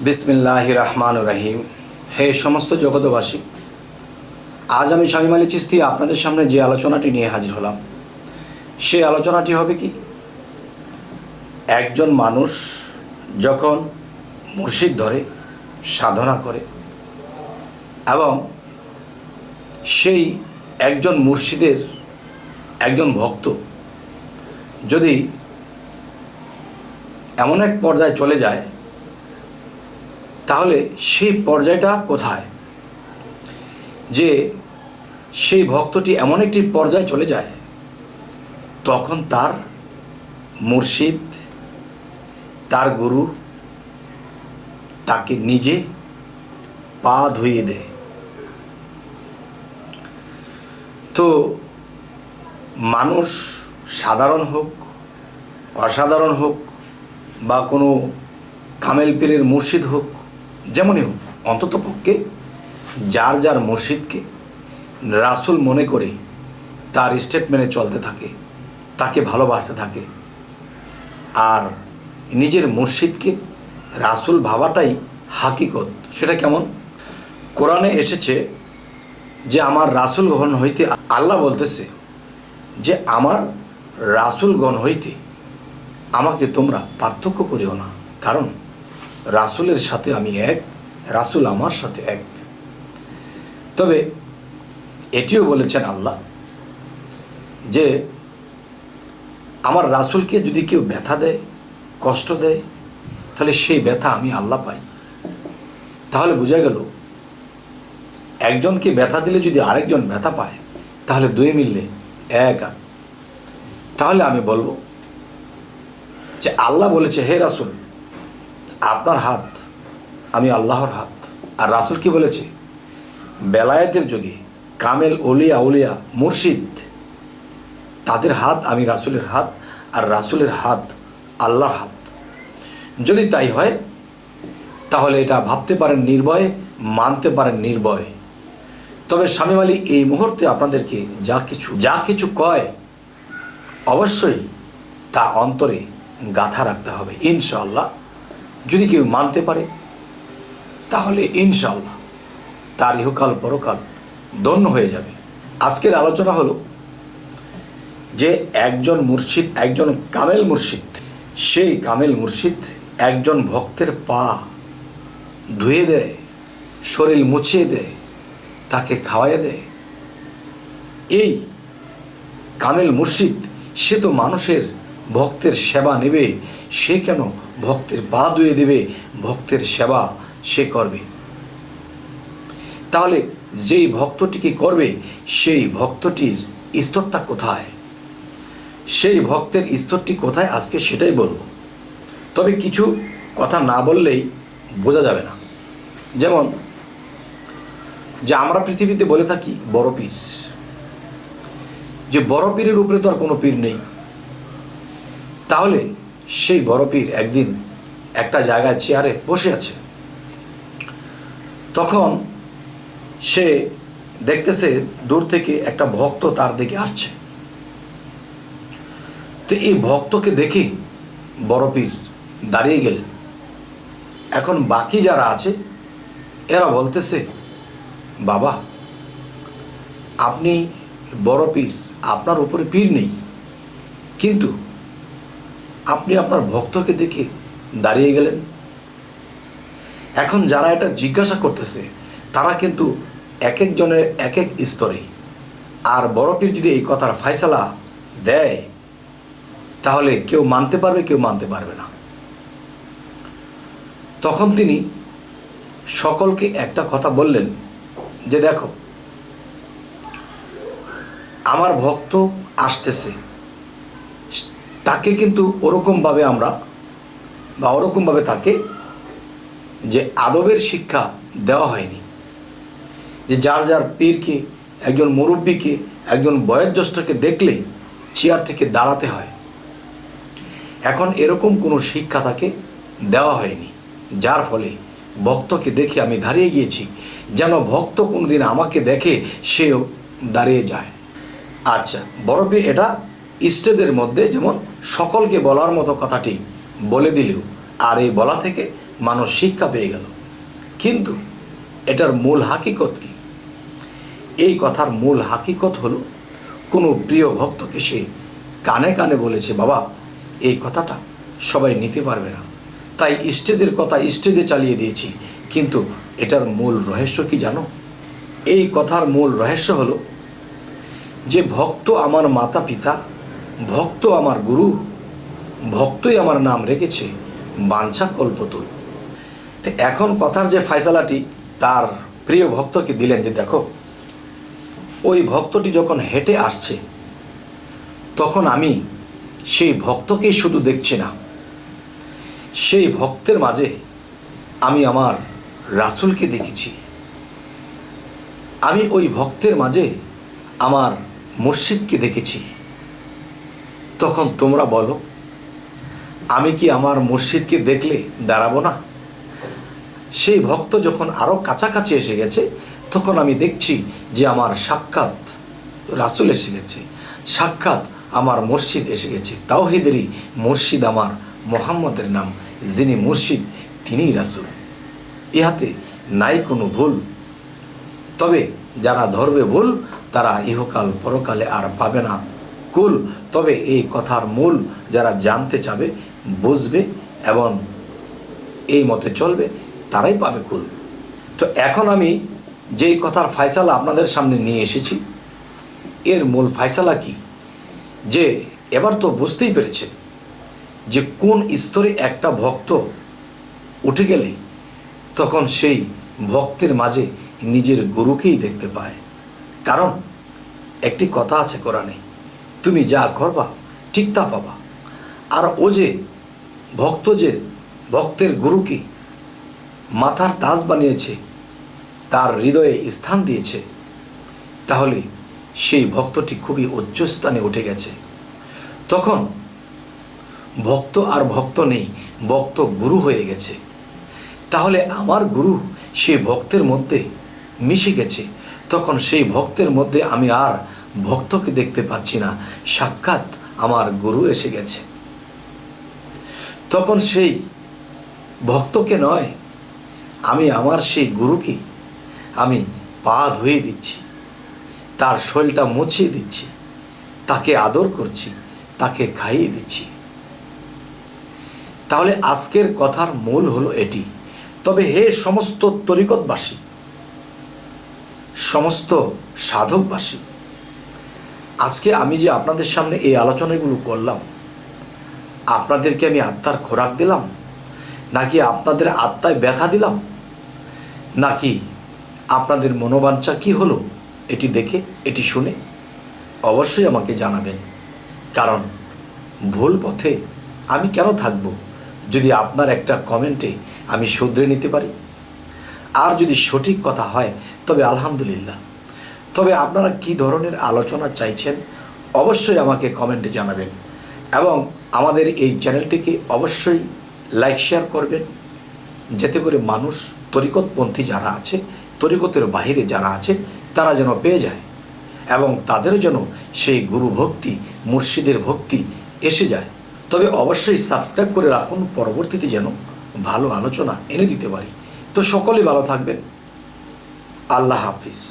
বিসমিল্লাহ রহমান রাহিম। হে সমস্ত জগতবাসী আজ আমি স্বামী আলী চিস্তি আপনাদের সামনে যে আলোচনাটি নিয়ে হাজির হলাম সেই আলোচনাটি হবে কি? একজন মানুষ যখন মুর্শিদ ধরে, সাধনা করে, এবং সেই একজন মুর্শিদের একজন ভক্ত যদি এমন এক পর্যায়ে চলে যায় তাহলে সেই পর্যায়টা কোথায়? যে সেই ভক্তটি এমন একটি পর্যায়ে চলে যায়, তখন তার মুর্শিদ, তার গুরু তাকে নিজে পা ধুইয়ে দেয়। তো মানুষ সাধারণ হোক, অসাধারণ হোক বা কোনো কামেল পীরের মুর্শিদ হোক যেমনই হোক, অন্তত পক্ষে যার যার মসজিদকে রাসুল মনে করে তার স্টেপ মেনে চলতে থাকে, তাকে ভালোবাসতে থাকে। আর নিজের মসজিদকে রাসুল ভাবাটাই হাকিকত। সেটা কেমন? কোরআনে এসেছে যে আমার রাসুলগণ হইতে আল্লাহ বলতেছে যে আমার রাসুলগণ হইতে আমাকে তোমরা পার্থক্য করিও না। কারণ রাসুলের সাথে আমি এক, রাসুল আমার সাথে এক। তবে এটিও বলেছেন আল্লাহ যে আমার রাসুলকে যদি কেউ ব্যথা দেয়, কষ্ট দেয়, তাহলে সেই ব্যথা আমি আল্লাহ পাই। তাহলে বোঝা গেল, একজনকে ব্যথা দিলে যদি আরেকজন ব্যথা পায়, তাহলে দুই মিললে এক তাহলে আমি বলব যে আল্লাহ বলেছে, হে রাসুল আপনার হাত, আমি আল্লাহর হাত। আর রাসুল কি বলেছে? বেলায়েতের যুগে কামেল ওলিয়া উলিয়া মুর্শিদ, তাদের হাত আমি রাসুলের হাত আর রাসুলের হাত আল্লাহর হাত। যদি তাই হয়, তাহলে এটা ভাবতে পারেন নির্ভয়ে, মানতে পারেন নির্ভয়ে। তবে স্বামী আলী এই মুহূর্তে আপনাদেরকে যা কিছু যা কিছু কয়, অবশ্যই তা অন্তরে গাথা রাখতে হবে, ইনশাআল্লাহ। যদি কেউ মানতে পারে, তাহলে ইনশাল্লাহ তার ইহকাল পরকাল ধন্য হয়ে যাবে। আজকের আলোচনা হলো যে একজন মুর্শিদ, একজন কামেল মুর্শিদ, সেই কামেল মুর্শিদ একজন ভক্তের পা ধুয়ে দেয়, শরীর মুছিয়ে দেয়, তাকে খাওয়াইয়ে দেয়। এই কামেল মুর্শিদ, সে তো মানুষের ভক্তের সেবা নেবে, সে কেন ভক্তের পা ধুয়ে দেবে? ভক্তের সেবা সে করবে। তাহলে যেই ভক্তটিকে করবে? সেই ভক্তটির স্তরটা কোথায়? সেই ভক্তের স্তরটি কোথায়? আজকে সেটাই বলব। তবে কিছু কথা না বললেই বোঝা যাবে না। যেমন, যে আমরা পৃথিবীতে বলে থাকি, বড় পীর। যে বড় পীরের উপরে তো আর কোনো পীর নেই। তাহলে সেই বড় পীর একদিন একটা জায়গায় চেয়ারে বসে আছে। তখন সে দেখতেছে দূর থেকে একটা ভক্ত তার দিকে আসছে। তো এই ভক্তকে দেখে বড় পীর দাঁড়িয়ে গেলেন। এখন বাকি যারা আছে, এরা বলতেছে, বাবা, আপনি বড় পীর আপনার উপরে পীর নেই। কিন্তু আপনি আপনার ভক্তকে দেখে দাঁড়িয়ে গেলেন। এখন যারা এটা জিজ্ঞাসা করতেছে, তারা কিন্তু এক একজনের এক এক স্তরে। আর বড় পীর যদি এই কথার ফায়সালা দেয়, তাহলে কেউ মানতে পারবে, কেউ মানতে পারবে না। তখন তিনি সকলকে একটা কথা বললেন যে, দেখো, আমার ভক্ত আসতেছে। তাকে কিন্তু ওরকমভাবে আমরা বা ওরকমভাবে তাকে যে আদবের শিক্ষা দেওয়া হয়নি, যে যার যার পীরকে, একজন মুরব্বীকে, একজন বয়োজ্যেষ্ঠকে দেখলে চেয়ার থেকে দাঁড়াতে হয়। এখন এরকম কোনো শিক্ষা তাকে দেওয়া হয়নি, যার ফলে ভক্তকে দেখে আমি দাঁড়িয়ে গিয়েছি, যেন ভক্ত কোনোদিন আমাকে দেখে সেও দাঁড়িয়ে যায়। আচ্ছা বরফি এটা স্টেজের মধ্যে যেমন সকলকে বলার মতো কথাটি বলে দিলেও, আর এই বলা থেকে মানুষ শিক্ষা পেয়ে গেল। কিন্তু এটার মূল হাকিকত কি? এই কথার মূল হাকিকত হলো, কোনো প্রিয় ভক্তকে সে কানে কানে বলেছে, বাবা, এই কথাটা সবাই নিতে পারবে না। তাই স্টেজের কথা স্টেজে চালিয়ে দিয়েছি, কিন্তু এটার মূল রহস্য কি জানো? এই কথার মূল রহস্য হলো, যে ভক্ত আমার মাতা পিতা ভক্ত আমার গুরু, ভক্তই আমার নাম রেখেছে, বাঞ্ছা কল্পতরু তো এখন কথার যে ফয়সালাটি তার প্রিয় ভক্তকে দিলেন যে দেখো, ওই ভক্তটি যখন হেঁটে আসছে, তখন আমি সেই ভক্তকেই শুধু দেখছি না, সেই ভক্তের মাঝে আমি আমার রাসুলকে দেখেছি। আমি ওই ভক্তের মাঝে আমার মুর্শিদকে দেখেছি। তখন তোমরা বলো, আমি কি আমার মুর্শিদকে দেখলে দাঁড়াবো না? সেই ভক্ত যখন আরও কাছাকাছি এসে গেছে, তখন আমি দেখছি যে আমার সাক্ষাৎ রাসুল এসে গেছে, সাক্ষাৎ আমার মুর্শিদ এসে গেছে। তাওহিদেরই মুর্শিদ আমার মোহাম্মদের নাম, যিনি মুর্শিদ তিনিই রাসুল। ইহাতে নাই কোনো ভুল। তবে যারা ধরবে ভুল, তারা ইহকাল পরকালে আর পাবে না। কুল তবে এই কথার মূল যারা জানতে চাবে, বুঝবে এবং এই মতে চলবে, তারাই পাবে কুল। তো এখন আমি যেই কথার ফায়সালা আপনাদের সামনে নিয়ে এসেছি, এর মূল ফায়সালা কি? যে এবার তো বুঝতেই পেরেছেন যে কোন স্তরে একটা ভক্ত উঠে গেলে তখন সেই ভক্তের মাঝে নিজের গুরুকেই দেখতে পায়। কারণ একটি কথা আছে কোরআনে তুমি যা করবা, ঠিক তা পাবা। আর ও যে ভক্ত যে ভক্তের গুরুকে মাথার তাজ বানিয়েছে, তার হৃদয়ে স্থান দিয়েছে, তাহলে সেই ভক্তটি খুবই উচ্চ স্থানে উঠে গেছে। তখন ভক্ত আর ভক্ত নেই, ভক্ত গুরু হয়ে গেছে। তাহলে আমার গুরু সেই ভক্তের মধ্যে মিশে গেছে। তখন সেই ভক্তের মধ্যে আমি আর ভক্তকে দেখতে পাচ্ছি না। সাক্ষাৎ আমার গুরু এসে গেছে। তখন সেই ভক্তকে নয়, আমি আমার সেই গুরুকে আমি পা ধুয়ে দিচ্ছি, তার শরীরটা মুছিয়ে দিচ্ছি, তাকে আদর করছি, তাকে খাইয়ে দিচ্ছি। তাহলে আজকের কথার মূল হলো এটি। তবে হে সমস্ত তরিকতবাসী, সমস্ত সাধকবাসী আজকে আমি যে আপনাদের সামনে এই আলোচনাগুলো করলাম, আপনাদেরকে আমি আত্মার খোরাক দিলাম, নাকি আপনাদের আত্মায় ব্যথা দিলাম, নাকি আপনাদের মনোবাঞ্ছা কি হলো এটি দেখে, এটি শুনে অবশ্যই আমাকে জানাবেন। কারণ ভুল পথে আমি কেন থাকব যদি আপনার একটা কমেন্টে আমি শুধরে নিতে পারি? আর যদি সঠিক কথা হয়, তবে আলহামদুলিল্লাহ। তবে আপনারা কি ধরনের আলোচনা চাইছেন, অবশ্যই আমাকে কমেন্টে জানাবেন এবং আমাদের এই চ্যানেলটিকে অবশ্যই লাইক, শেয়ার করবেন, যাতে করে মানুষ, তরিকতপন্থী যারা আছে, তরিকতের বাহিরে যারা আছে, তারা যেন পেয়ে যায় এবং তাদের যেন সেই গুরু ভক্তি, মুর্শিদের ভক্তি এসে যায়। তবে অবশ্যই সাবস্ক্রাইব করে রাখুন, পরবর্তীতে যেন ভালো আলোচনা এনে দিতে পারি। তো সকলে ভালো থাকবেন। আল্লাহ হাফিজ।